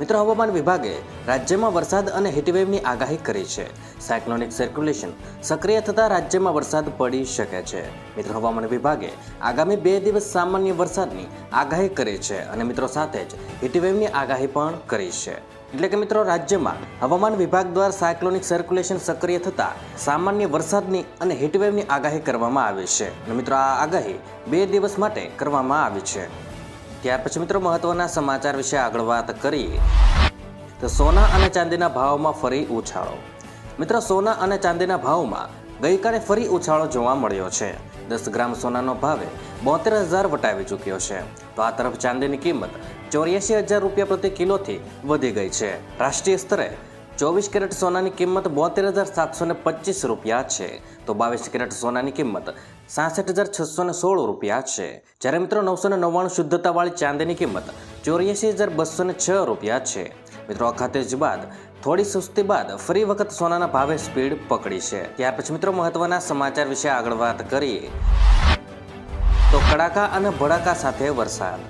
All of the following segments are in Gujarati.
મિત્રો હવામાન વિભાગે રાજ્યમાં વરસાદ અને હીટવેવની આગાહી કરી છે. સાયક્લોનિક સર્ક્યુલેશન સક્રિય થતાં રાજ્યમાં વરસાદ પડી શકે છે. મિત્રો હવામાન વિભાગે આગામી બે દિવસ સામાન્ય વરસાદની આગાહી કરી છે અને મિત્રો સાથે જ હીટવેવની આગાહી પણ કરી છે. એટલે કે મિત્રો રાજ્યમાં હવામાન વિભાગ દ્વારા સાયક્લોનિક સર્ક્યુલેશન સક્રિય થતાં સામાન્ય વરસાદની અને હીટવેવની આગાહી કરવામાં આવી છે. અને મિત્રો આ આગાહી બે દિવસ માટે કરવામાં આવી છે. ત્યાર પછી મિત્રો મહત્વના સમાચાર વિશે આગળ વાત કરીએ. તો સોના અને ચાંદીના ભાવમાં ફરી ઉછાળો. મિત્રો સોના અને ચાંદીના ભાવમાં ગઈકાલે ફરી ઉછાળો જોવા મળ્યો છે. દસ ગ્રામ સોનાનો ભાવે બોતેર હજાર વટાવી ચૂક્યો છે. તો આ તરફ ચાંદીની કિંમત ચોર્યાસી હજાર રૂપિયા પ્રતિ કિલોથી વધી ગઈ છે. રાષ્ટ્રીય સ્તરે ચોવીસ કેરેટ સોનાની કિંમત બોતેર હજાર સાતસો ને પચીસ રૂપિયા છે. તો બાવીસ કેરેટ સોનાની કિંમત સાસઠ હજાર છસો ને સોળ રૂપિયા છે. જ્યારે મિત્રો નવસો ને નવ્વાણું શુદ્ધતાવાળી ચાંદીની કિંમત ચોર્યાસી હજાર બસો ને છ રૂપિયા છે. મિત્રો અખાતેજ બાદ થોડી સુસ્તી બાદ ફરી વખત સોનાના ભાવે સ્પીડ પકડી છે. ત્યાર પછી મિત્રો, મહત્વના સમાચાર વિશે આગળ વાત કરીએ. તો કડાકા અને ભડાકા સાથે વરસાદ.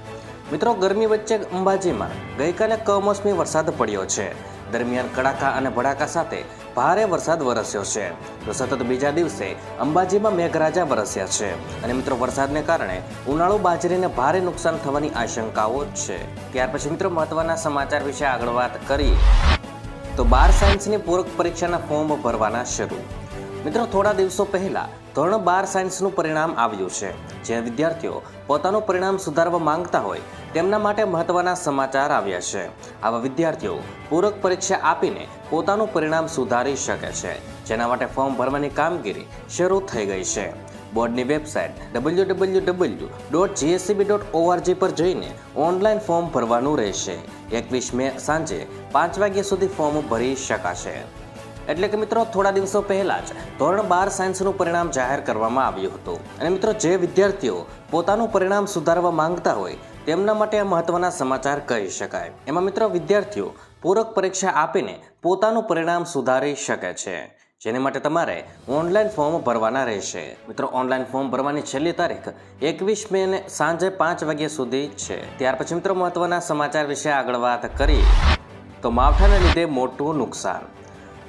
મિત્રો, ગરમી વચ્ચે અંબાજીમાં ગઈકાલે કમોસમી વરસાદ પડ્યો છે. દરમિયાન કડાકા અને ભડાકા સાથે ભારે વરસાદ વરસ્યો છે. તો સતત બીજા દિવસે અંબાજીમાં મેઘરાજા વરસ્યા છે. અને મિત્રો, વરસાદને કારણે ઉનાળુ બાજરીને ભારે નુકસાન થવાની આશંકાઓ છે. ત્યાર પછી મિત્રો, મહત્વના સમાચાર વિશે આગળ વાત કરીએ તો બાર સાયન્સની પૂરક પરીક્ષાના ફોર્મ ભરવાના શરૂ. મિત્રો, થોડા દિવસો પહેલા ધોરણ બાર સાયન્સનું પરિણામ આવ્યું છે. જે વિદ્યાર્થીઓ પોતાનું પરિણામ સુધારવા માંગતા હોય, તેમના માટે મહત્વના સમાચાર આવ્યા છે. આવા વિદ્યાર્થીઓ પૂરક પરીક્ષા આપીને પોતાનું પરિણામ સુધારી શકે છે. જેના માટે ફોર્મ ભરવાની કામગીરી શરૂ થઈ ગઈ છે. બોર્ડની website W W W dot GSCB dot ORG પર જઈને ઓનલાઈન ફોર્મ ભરવાનું રહેશે. એકવીસ મે સાંજે પાંચ વાગ્યા સુધી ફોર્મ ભરી શકાશે. એટલે કે મિત્રો થોડા દિવસો પહેલા જ ધોરણ બાર સાયન્સનું પરિણામ જાહેર કરવામાં આવ્યું હતું. અને મિત્રો જે વિદ્યાર્થીઓ પોતાનું પરિણામ સુધારવા માંગતા હોય, તેમના માટે આ મહત્વના સમાચાર કહી શકાય. એમાં મિત્રો વિદ્યાર્થીઓ પૂરક પરીક્ષા આપીને પોતાનું પરિણામ સુધારી શકે છે. જેને માટે તમારે ઓનલાઈન ફોર્મ ભરવાના રહેશે. મિત્રો ઓનલાઈન ફોર્મ ભરવાની છેલ્લી તારીખ એકવીસ મે ને સાંજે પાંચ વાગ્યા સુધી છે. ત્યાર પછી મિત્રો મહત્વના સમાચાર વિશે આગળ વાત કરીએ. તો માવઠાને લીધે મોટું નુકસાન.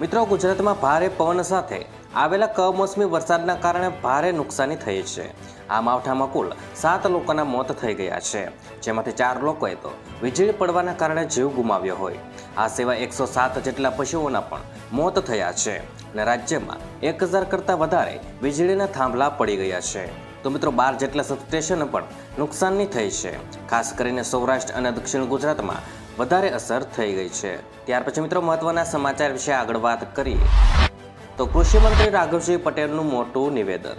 મિત્રો, ગુજરાતમાં ભારે પવન સાથે આવેલા કમોસમી વરસાદના કારણે ભારે નુકસાની થઈ છે. આ માવઠામાં કુલ સાત લોકોના મોત થઈ ગયા છે. જેમાંથી ચાર લોકોએ તો વીજળી પડવાના કારણે જીવ ગુમાવ્યો હોય. આ સિવાય એકસો સાત જેટલા પશુઓના પણ મોત થયા છે અને રાજ્યમાં એક હજાર કરતાં વધારે વીજળીના થાંભલા પડી ગયા છે. તો મિત્રો, બાર જેટલા સબસ્ટેશન પણ નુકસાનની થઈ છે. ખાસ કરીને સૌરાષ્ટ્ર અને દક્ષિણ ગુજરાતમાં વધારે અસર થઈ ગઈ છે. ત્યાર પછી મિત્રો મહત્વના સમાચાર વિશે આગળ વાત કરીએ. તો કૃષિમંત્રી રાઘવસિંહ પટેલનું મોટું નિવેદન.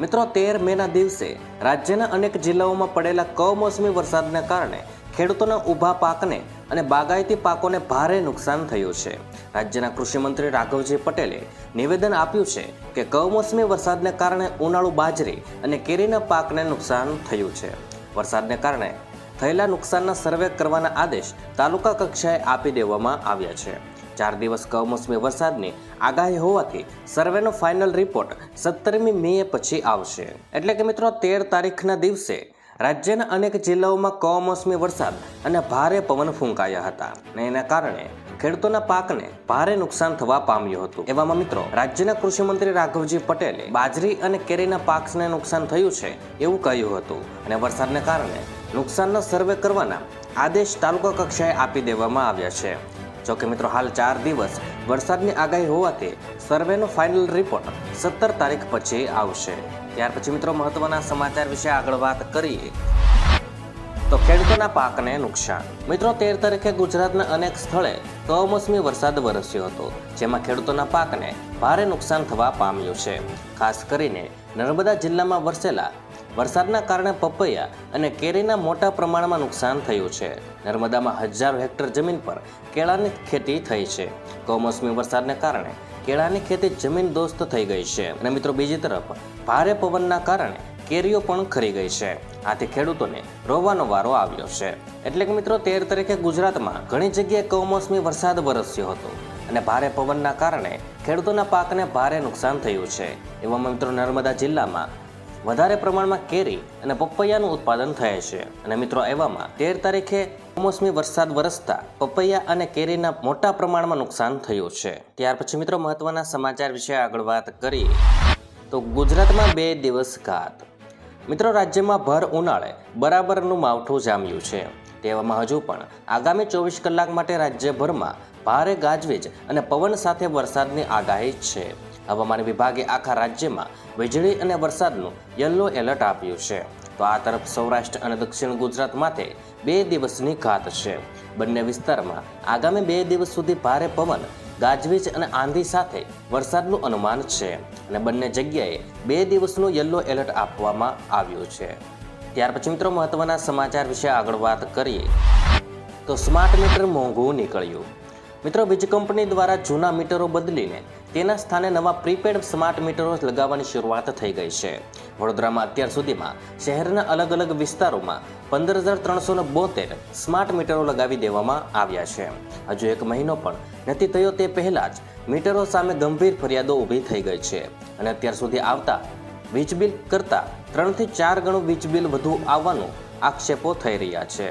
મિત્રો, તેર મેના દિવસે રાજ્યના અનેક જિલ્લાઓમાં પડેલા કમોસમી વરસાદને કારણે ખેડૂતોના ઊભા પાકને અને બાગાયતી પાકોને ભારે નુકસાન થયું છે. રાજ્યના કૃષિમંત્રી રાઘવજી પટેલે નિવેદન આપ્યું છે કે કમોસમી વરસાદને કારણે ઉનાળુ બાજરી અને કેરીના પાકને નુકસાન થયું છે. વરસાદને કારણે થયેલા નુકસાનના સર્વે કરવાના આદેશ તાલુકા કક્ષાએ આપી દેવામાં આવ્યા છે. ચાર દિવસ કમોસમી વરસાદની આગાહી હોવાથી સર્વેનો ફાઇનલ રિપોર્ટ સત્તરમી મે પછી આવશે. એટલે કે મિત્રો, તેર તારીખના દિવસે રાજ્યના અનેક જિલ્લાઓમાં કમોસમી વરસાદ અને ભારે પવન ફૂંકાયા હતા અને એના કારણે ખેડૂતોના પાકને ભારે નુકસાન થવા પામ્યું હતું. એવામાં મિત્રો, રાજ્યના કૃષિ મંત્રી રાઘવજી પટેલે બાજરી અને કેરીના પાકને નુકસાન થયું છે એવું કહ્યું હતું અને વરસાદને કારણે નુકસાનનો સર્વે કરવાના આદેશ તાલુકા કક્ષાએ આપી દેવામાં આવ્યા છે. જોકે મિત્રો, હાલ ચાર દિવસ વરસાદની આગાહી હોવાથી સર્વેનો ફાઇનલ રિપોર્ટ સત્તર તારીખ પછી આવશે. ત્યાર પછી મિત્રો, મહત્વના સમાચાર વિશે આગળ વાત કરીએ. તો ખેડૂતોના પાકને નુકસાન. મિત્રો, તેર તારીખે ગુજરાતના અનેક સ્થળે કમોસમી વરસાદ વરસ્યો હતો, જેમાં ખેડૂતોના પાકને ભારે નુકસાન થવા પામ્યું છે. ખાસ કરીને નર્મદા જિલ્લામાં વરસેલા વરસાદના કારણે પપૈયા અને કેરીના મોટા પ્રમાણમાં નુકસાન થયું છે. નર્મદામાં હજારો હેક્ટર જમીન પર કેળાની ખેતી થઈ છે. કમોસમી વરસાદને કારણે કેળાની ખેતી જમીન દોસ્ત થઈ ગઈ છે. અને મિત્રો, બીજી તરફ ભારે પવનના કારણે કેરીઓ પણ ખરી ગઈ છે. આથી ખેડૂતોને રોવાનો વારો આવ્યો છે. એટલે કે મિત્રો, તેર તારીખે ગુજરાતમાં ઘણી જગ્યાએ કમોસમી વરસાદ વરસ્યો હતો. અને ભારે પવનના કારણે ખેડૂતોના પાકને ભારે નુકસાન થયું છે. એવામાં મિત્રો, નર્મદા જિલ્લામાં વધારે પ્રમાણમાં કેરી અને પપૈયાનું ઉત્પાદન થાય છે. અને મિત્રો, એવામાં તેર તારીખે કમોસમી વરસાદ વરસતા પપૈયા અને કેરીના મોટા પ્રમાણમાં નુકસાન થયું છે. ત્યાર પછી મિત્રો, મહત્વના સમાચાર વિશે આગળ વાત કરીએ. તો ગુજરાતમાં બે દિવસ ઘાત. મિત્રો, રાજ્યમાં ભર ઉનાળે બરાબરનું માવઠું જામ્યું છે. તેવામાં હજુ પણ આગામી ચોવીસ કલાક માટે રાજ્યભરમાં ભારે ગાજવીજ અને પવન સાથે વરસાદની આગાહી છે. હવામાન વિભાગે આખા રાજ્યમાં વીજળી અને વરસાદનું યલો એલર્ટ આપ્યું છે. તો આ તરફ સૌરાષ્ટ્ર અને દક્ષિણ ગુજરાત માટે બે દિવસની ઘાત છે. બંને વિસ્તારમાં આગામી બે દિવસ સુધી ભારે પવન, ગાજવીજ અને આંધી સાથે વરસાદનું અનુમાન છે અને બંને જગ્યાએ બે દિવસનું યલો એલર્ટ આપવામાં આવ્યું છે. ત્યાર પછી મિત્રો મહત્વના સમાચાર વિશે આગળ વાત કરીએ. તો સ્માર્ટ મીટર મોંઘું નીકળ્યું. મિત્રો વીજ કંપની દ્વારા જૂના મીટરો બદલીને તેના સ્થાને નવા પ્રીપેડ સ્માર્ટ મીટરો લગાવવાની શરૂઆત થઈ ગઈ છે. વડોદરામાં અત્યાર સુધીમાં શહેરના અલગ અલગ વિસ્તારોમાં પંદર હજાર ત્રણસો બોતેર સ્માર્ટ મીટરો લગાવી દેવામાં આવ્યા છે. હજુ એક મહિનો પણ નથી થયો તે પહેલાં જ મીટરો સામે ગંભીર ફરિયાદો ઊભી થઈ ગઈ છે અને અત્યાર સુધી આવતા વીજ બિલ કરતાં ત્રણથી ચાર ગણું વીજ બિલ વધુ આવવાનું આક્ષેપો થઈ રહ્યા છે.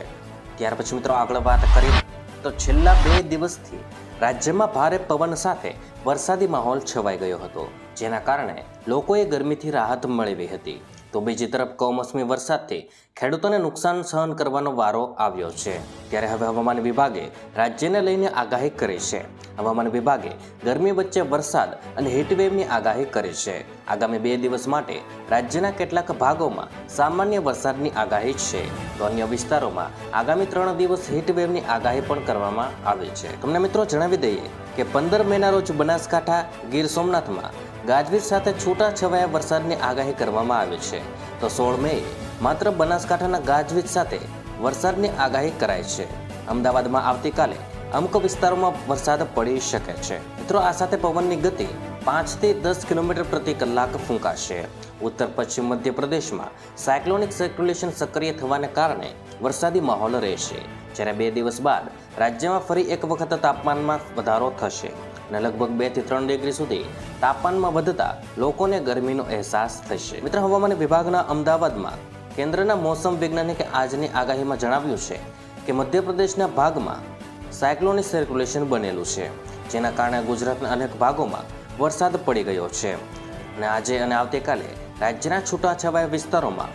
ત્યાર પછી મિત્રો આગળ વાત કરીએ તો છેલ્લા બે દિવસથી રાજ્યમાં ભારે પવન સાથે વરસાદી માહોલ છવાઈ ગયો હતો, જેના કારણે લોકોએ ગરમીથી રાહત મેળવી હતી. તો બીજી તરફ કમોસમી વરસાદથી ખેડૂતોને નુકસાન સહન કરવાનો વારો આવ્યો છે. ત્યારે હવે હવામાન વિભાગે રાજ્યને લઈને આગાહી કરી છે. હવામાન વિભાગે ગરમી વચ્ચે વરસાદ અને હીટવેવની આગાહી કરી છે. આગામી બે દિવસ માટે રાજ્યના કેટલાક ભાગોમાં સામાન્ય વરસાદની આગાહી છે. તો અન્ય વિસ્તારોમાં આગામી ત્રણ દિવસ હીટવેવની આગાહી પણ કરવામાં આવી છે. તમને મિત્રો જણાવી દઈએ કે પંદર મેના રોજ બનાસકાંઠા ગીર સોમનાથમાં ગાજવીજ સાથે છૂટા છવાયા વરસાદની આગાહી કરવામાં આવી છે. તો સોળ મે માત્ર બનાસકાંઠાના ગાજવીજ સાથે વરસાદની આગાહી કરાઈ છે. અમદાવાદમાં આવતીકાલે અમુક વિસ્તારોમાં વરસાદ પડી શકે છે. મિત્રો, આ સાથે પવનની ગતિ પાંચથી દસ કિલોમીટર પ્રતિ કલાક ફૂંકાશે. ઉત્તર પશ્ચિમ મધ્યપ્રદેશમાં સાયક્લોનિક સર્ક્યુલેશન સક્રિય થવાને કારણે વરસાદી માહોલ રહેશે. જ્યારે બે દિવસ બાદ રાજ્યમાં ફરી એક વખત તાપમાનમાં વધારો થશે. અને લગભગ બેથી ત્રણ ડિગ્રી સુધી તાપમાનમાં વધતા લોકોને ગરમીનો અહેસાસ થશે. મિત્ર, હવામાન વિભાગના અમદાવાદમાં કેન્દ્રના મોસમ વૈજ્ઞાનિકે આજની આગાહીમાં જણાવ્યું છે કે મધ્યપ્રદેશના ભાગમાં સાયક્લોનિક સર્ક્યુલેશન બનેલું છે, જેના કારણે ગુજરાતના અનેક ભાગોમાં વરસાદ પડી ગયો છે. અને આજે અને આવતીકાલે રાજ્યના છૂટાછવાયા વિસ્તારોમાં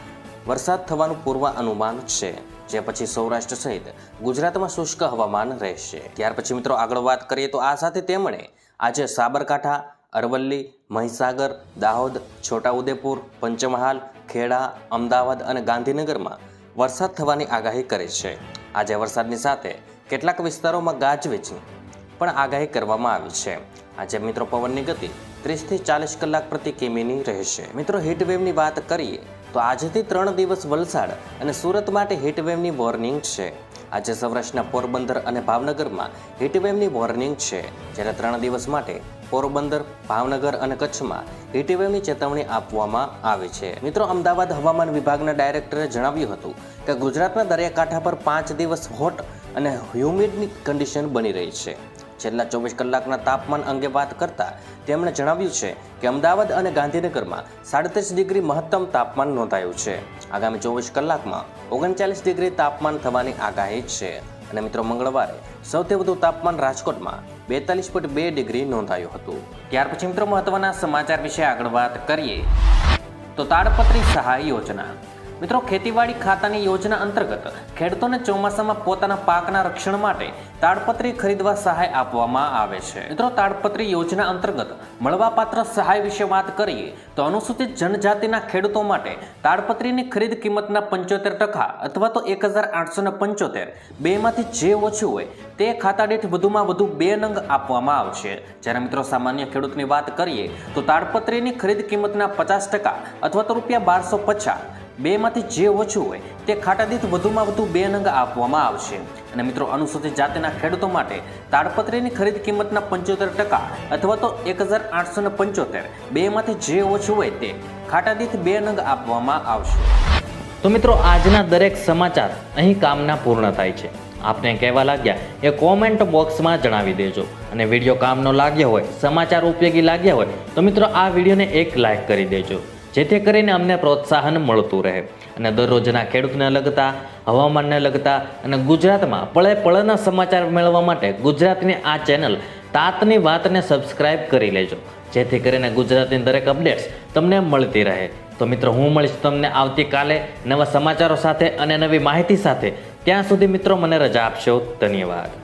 વરસાદ થવાનું પૂર્વ અનુમાન છે. જે પછી સૌરાષ્ટ્ર સહિત ગુજરાતમાં શુષ્ક હવામાન રહેશે. ત્યાર પછી મિત્રો આગળ વાત કરીએ તો આ સાથે તેમણે આજે સાબરકાંઠા, અરવલ્લી, મહીસાગર, દાહોદ, છોટાઉદેપુર, પંચમહાલ, ખેડા, અમદાવાદ અને ગાંધીનગરમાં વરસાદ થવાની આગાહી કરી છે. આજે વરસાદની સાથે કેટલાક વિસ્તારોમાં ગાજવીજની પણ આગાહી કરવામાં આવી છે. આજે મિત્રો પવનની ગતિ ત્રીસથી ચાલીસ કલાક પ્રતિ કિમીની રહેશે. મિત્રો હીટવેવની વાત કરીએ તો આજથી ત્રણ દિવસ વલસાડ અને સુરત માટે હીટવેવની વોર્નિંગ છે. આજે સૌરાષ્ટ્રના પોરબંદર અને ભાવનગરમાં હીટવેવની વોર્નિંગ છે. જ્યારે ત્રણ દિવસ માટે પોરબંદર, ભાવનગર અને કચ્છમાં હીટવેવની ચેતવણી આપવામાં આવી છે. મિત્રો, અમદાવાદ હવામાન વિભાગના ડાયરેક્ટરે જણાવ્યું હતું કે ગુજરાતના દરિયાકાંઠા પર પાંચ દિવસ હોટ અને હ્યુમિડની કન્ડિશન બની રહી છે. છેલ્લા ચોવીસ કલાકના તાપમાન અંગે વાત કરતા તેમણે જણાવ્યું છે કે અમદાવાદ અને ગાંધીનગરમાં સાડત્રીસ ડિગ્રી મહત્તમ તાપમાન નોંધાયું છે. આગામી ચોવીસ કલાકમાં ઓગણચાલીસ ડિગ્રી તાપમાન થવાની આગાહી છે. અને મિત્રો, મંગળવારે સૌથી વધુ તાપમાન રાજકોટમાં બેતાલીસ પોઈન્ટ બે ડિગ્રી નોંધાયું હતું. ત્યાર પછી મિત્રો, મહત્વના સમાચાર વિશે આગળ વાત કરીએ. તો તાડપત્રી સહાય યોજના. મિત્રો, ખેતીવાડી ખાતાની યોજના અંતર્ગત ખેડૂતોને ચોમાસામાં પોતાના પાકના રક્ષણ માટે તાડપત્રી ખરીદવા સહાય આપવામાં આવે છે. મિત્રો, તાડપત્રી યોજના અંતર્ગત મળવાપાત્ર સહાય વિશે વાત કરીએ, તો અનુસૂચિત જનજાતિના ખેડૂતો માટે તાડપત્રીની ખરીદ કિંમતના પંચોતેર ટકા અથવા તો એક હજાર આઠસો ને પંચોતેર બેમાંથી જે ઓછું હોય તે ખાતા દીઠ વધુમાં વધુ બે નંગ આપવામાં આવશે. જ્યારે મિત્રો, સામાન્ય ખેડૂતની વાત કરીએ, તો તાડપત્રીની ખરીદ કિંમતના પચાસ ટકા અથવા તો રૂપિયા બારસો પચાસ બેમાંથી જે ઓછું હોય તે ખાટા દીઠ વધુમાં વધુ બે નંગ આપવામાં આવશે. અને મિત્રો, અનુસૂચિત જાતિના ખેડૂતો માટે તાડપત્રીની ખરીદ કિંમતના પંચોતેર ટકા અથવા તો એક હજાર આઠસો ને પંચોતેર બેમાંથી જે ઓછું હોય તે ખાટા દીઠ બે નંગ આપવામાં આવશે. તો મિત્રો, આજના દરેક સમાચાર અહીં કામના પૂર્ણ થાય છે. આપને કહેવા લાગ્યા એ કોમેન્ટ બોક્સમાં જણાવી દેજો. અને વીડિયો કામનો લાગ્યો હોય, સમાચાર ઉપયોગી લાગ્યા હોય, તો મિત્રો, આ વિડીયોને એક લાઈક કરી દેજો. જેથી કરીને અમને પ્રોત્સાહન મળતું રહે. અને દરરોજના ખેડૂતને લગતા, હવામાનને લગતા અને ગુજરાતમાં પળે પળના સમાચાર મેળવવા માટે ગુજરાતની આ ચેનલ તાતની વાતને સબસ્ક્રાઇબ કરી લેજો. જેથી કરીને ગુજરાતની દરેક અપડેટ્સ તમને મળતી રહે. તો મિત્રો, હું મળીશ તમને આવતીકાલે નવા સમાચારો સાથે અને નવી માહિતી સાથે. ત્યાં સુધી મિત્રો, મને રજા આપશો. ધન્યવાદ.